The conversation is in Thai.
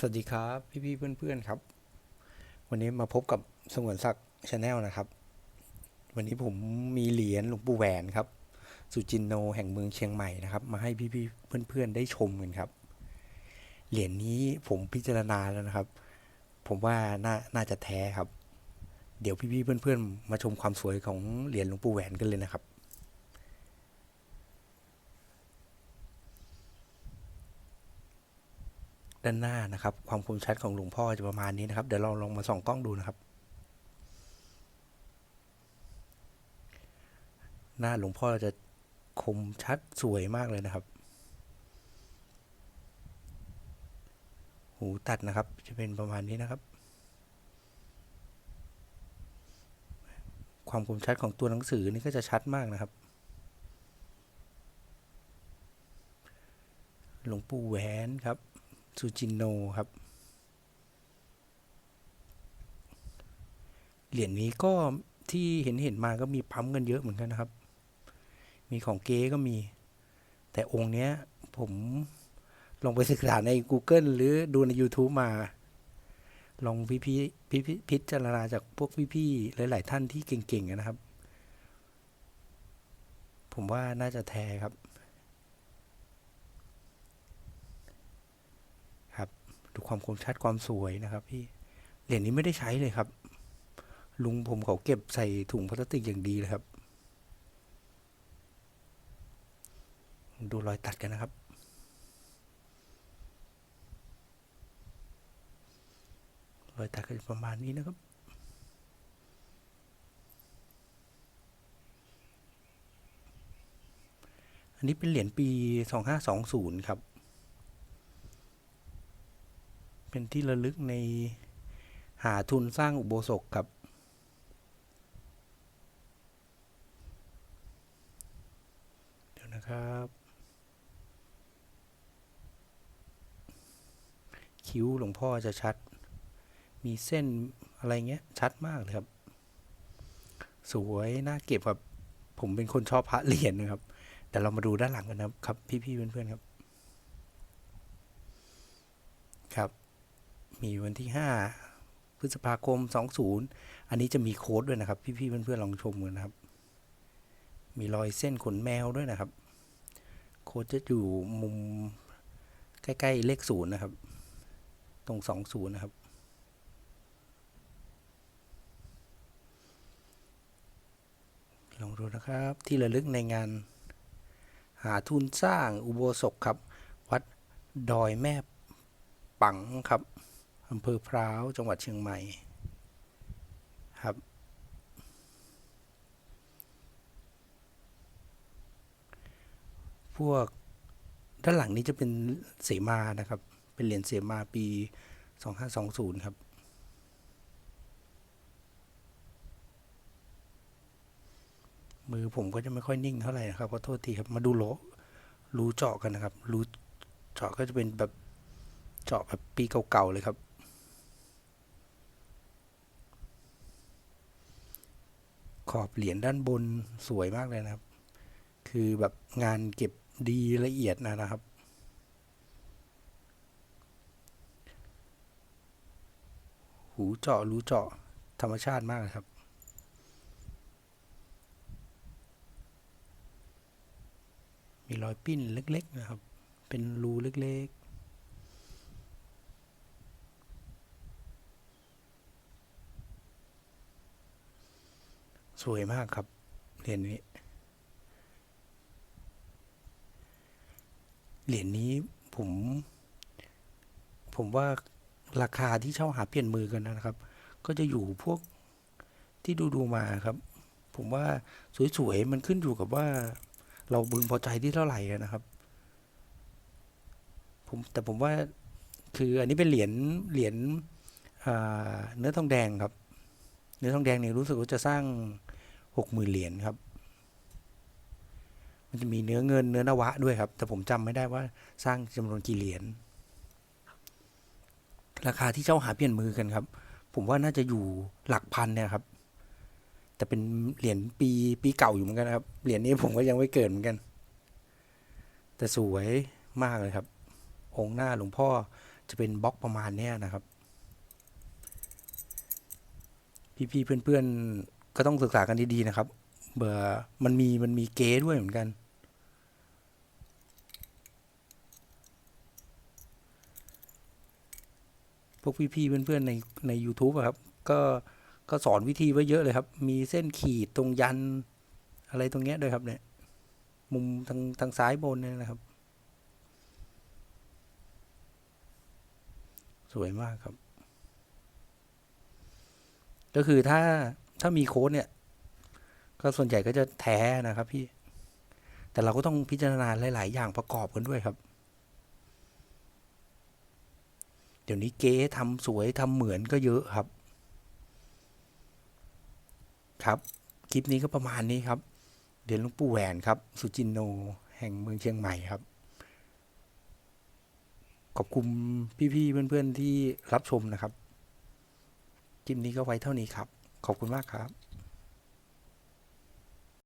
สวัสดีครับพี่ๆเพื่อนๆครับ วันนี้มาพบกับสงวนศักดิ์ชาแนลนะครับ วันนี้ผมมีเหรียญหลวงปู่แหวนครับ สุจินโนแห่งเมืองเชียงใหม่นะครับ มาให้พี่ๆเพื่อนๆได้ชมกันครับ เหรียญนี้ผมพิจารณาแล้วนะครับ ผมว่าน่าน่าจะแท้ครับ เดี๋ยวพี่ๆเพื่อนๆ มาชมความสวยของเหรียญหลวงปู่แหวนกันเลยนะครับ ด้านหน้านะครับ ความคมชัดของหลวงพ่อจะประมาณนี้นะครับ เดี๋ยวเราลองมาส่องกล้องดูนะครับ หน้าหลวงพ่อจะคมชัดสวยมากเลยนะครับ หูตัดนะครับ จะเป็นประมาณนี้นะครับ ความคมชัดของตัวหนังสือนี่ก็จะชัดมากนะครับหลวงปู่แหวนครับ ซูจินโนครับ เหรียญนี้ก็ที่เห็นเห็นมาก็มีปั๊มกันเยอะเหมือนกันนะครับ มีของเก๊ก็มี แต่องค์เนี้ย ผมลองไปศึกษาใน Google หรือดูใน YouTube มา ลองพี่พี่พี่พิจารณาจากพวกพี่ๆหลาย ๆ ท่านที่เก่ง ๆ นะครับ ผมว่าน่าจะแท้ครับ ดูความคมชัดความสวยนะครับ พี่เหรียญนี้ไม่ได้ใช้เลยครับ ลุงผมเขาเก็บใส่ถุงพลาสติกอย่างดีเลยครับ ดูรอยตัดกันนะครับรอยตัดก็จะประมาณนี้นะครับ อันนี้เป็นเหรียญปี 2520 ครับ เป็นที่ระลึกในหาทุนสร้างอุโบสถครับ เดี๋ยวนะครับ คิ้วหลวงพ่อจะชัด มีเส้นอะไรเงี้ย ชัดมากเลยครับ สวยน่าเก็บครับ ผมเป็นคนชอบพระเหรียญนะครับ แต่เรามาดูด้านหลังกันนะครับ พี่ๆเพื่อนๆครับครับ มีวันที่ 5 พฤษภาคม 20 อันนี้จะมีโค้ดด้วยนะครับ พี่ๆเพื่อนๆลองชมกันนะครับ มีรอยเส้นขนแมวด้วยนะครับ โค้ดจะอยู่มุมใกล้ๆเลขศูนย์นะครับ ตรง 20 นะครับลองดูนะครับที่ระลึกในงาน หาทุนสร้างอุโบสถครับ วัดดอยแม่ปังครับ อำเภอพร้าว จังหวัดเชียงใหม่ ครับ พวกด้านหลังนี้จะเป็นเสมานะครับ เป็นเหรียญเสมาปี 2520 ครับ มือผมก็จะไม่ค่อยนิ่งเท่าไหร่นะครับขอโทษทีครับ มาดูโลรูเจาะกันนะครับรูเจาะก็จะเป็นแบบเจาะแบบปีเก่าๆเลยครับ อบเหรียญด้านบนสวยมากเลยนะครับ คือแบบงานเก็บดีละเอียดนะนะครับ หูเจาะรูเจาะธรรมชาติมากครับมีรอยปิ้นเล็ก ๆ นะครับ เป็นรูเล็ก ๆ สวยมากครับเหรียญนี้เหรียญนี้ผม ผมว่าราคาที่เช่าหาเปลี่ยนมือกันนะครับ ก็จะอยู่พวกที่ดูดูมาครับ ผมว่าสวยๆมันขึ้นอยู่กับว่า เราบึงพอใจที่เท่าไหร่นะครับ ผมแต่ผมว่าคืออันนี้เป็นเหรียญเหรียญเนื้อทองแดงครับ เนื้อทองแดงเนี่ยรู้สึกว่าจะสร้าง หกหมื่นเหรียญครับ มันจะมีเนื้อเงินเนื้อนวะด้วยครับ แต่ผมจำไม่ได้ว่าสร้างจำนวนกี่เหรียญ ราคาที่เจ้าหาเปลี่ยนมือกันครับ ผมว่าน่าจะอยู่หลักพันเนี่ยครับ แต่เป็นเหรียญปีปีเก่าอยู่เหมือนกันครับ เหรียญนี้ผมก็ยังไม่เกิดเหมือนกัน แต่สวยมากเลยครับ องค์หน้าหลวงพ่อจะเป็นบล็อกประมาณเนี้ยนะครับ พี่ๆเพื่อนๆ ก็ต้องศึกษากันดีๆนะครับเบื่อมันมีมันมีเก๊ด้วยเหมือนกัน พวกพี่ๆเพื่อนๆในใน u t u b e อะครับ ก็ก็สอนวิธีไว้เยอะเลยครับ มีเส้นขีดตรงยันอะไรตรงเนี้ยด้วยครับเนี่ย มุมทางทางซ้ายบนเนี่ยนะครับ สวยมากครับ ก็คือถ้า ถ้ามีโค้ดเนี่ย ก็ส่วนใหญ่ก็จะแท้นะครับพี่ แต่เราก็ต้องพิจารณาหลาย ๆ อย่างประกอบกันด้วยครับ เดี๋ยวนี้เก๊ทำสวยทำเหมือนก็เยอะครับ ครับ คลิปนี้ก็ประมาณนี้ครับ เดี๋ยวหลุงปู่แหวนครับ สุจินโน แห่งเมืองเชียงใหม่ครับขอบคุณพี่ๆเพื่อนๆที่รับชมนะครับ คลิปนี้ก็ไว้เท่านี้ครับ ขอบคุณมากครับ